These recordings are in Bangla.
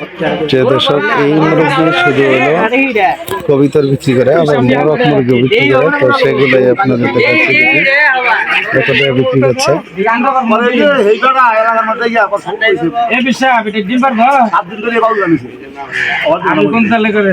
প্রিয় দর্শক এই মুরগি শুধু হলো কবিতর বিক্রি করে আবার মরক মুরগি বিক্রি করে তো সেগুলোই আপনাদের দেখাচ্ছি। কত টাকা বিক্রি করছে করে?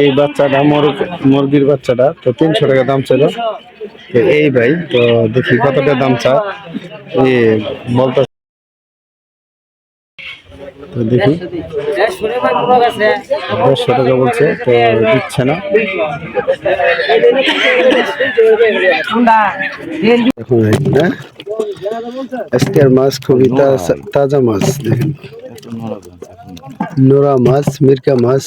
এই বাচ্চাটা মোরগ মুরগির বাচ্চাটা, তো তিনশো টাকা দাম ছিল। এই ভাই, তো দেখি কতটা দাম চা। এই বলতে দেখি। দেড়শো টাকা বলছে, তো দিচ্ছে না। হ্যাঁ আজকের মাছ, খুবই তাজা মাছ, দেখেন। নোরা মাছ, মিরকা মাছ।